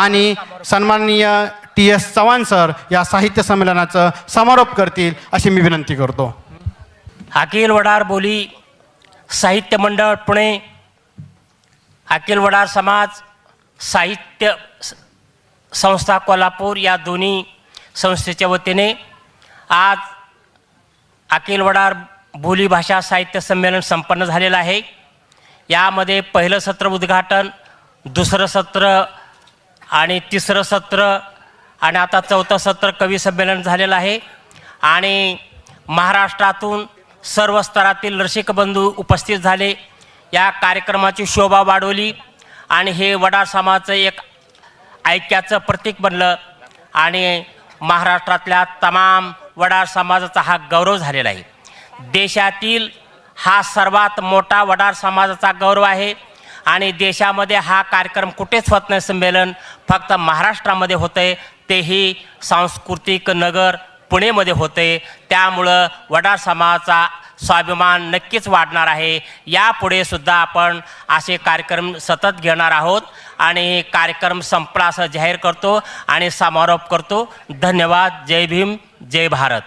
आणि सन्माननीय T S Chavan sir या साहित्य संमेलनाचं समारोप करतील अशी मी विनंती करतो. अखिल वडार बोली साहित्य मंडळ पुणे अखिल वडार समाज साहित्य संस्था कोल्हापूर या दोन्ही संस्थेच्या वतीने आज अखिल वडार बोली भाषा साहित्य संमेलन संपन्न झालेलं आहे. यामध्ये पहिलं सत्र उद्घाटन दुसरं सत्र आणि तिसरं सत्र आणि आता चौथं सत्र कवी संमेलन झालेलं आहे. आणि महाराष्ट्रातून सर्व स्तरातील रसिक बंधू उपस्थित झाले. या कार्यक्रमाची शोभा वाढवली आणि हे वडार समाजाचं एक ऐक्याचं प्रतीक बनलं. आणि महाराष्ट्रातल्या तमाम वडार समाजाचा हा गौरव झालेला आहे. देशातील हा सर्वात मोठा वडार समाजाचा गौरव आहे. आणि देशामध्ये हा कार्यक्रम कुठेच होत नाही संमेलन फक्त महाराष्ट्रामध्ये होते तेही सांस्कृतिक नगर पुणेमध्ये होते त्यामुळं वडार समाजाचा स्वाभिमान नक्कीच वाढणार आहे. यापुढे सुद्धा आपण असे कार्यक्रम सतत घेणार आहोत आणि कार्यक्रम संपला असं जाहीर करतो आणि समारोप करतो. धन्यवाद. जय भीम. जय भारत.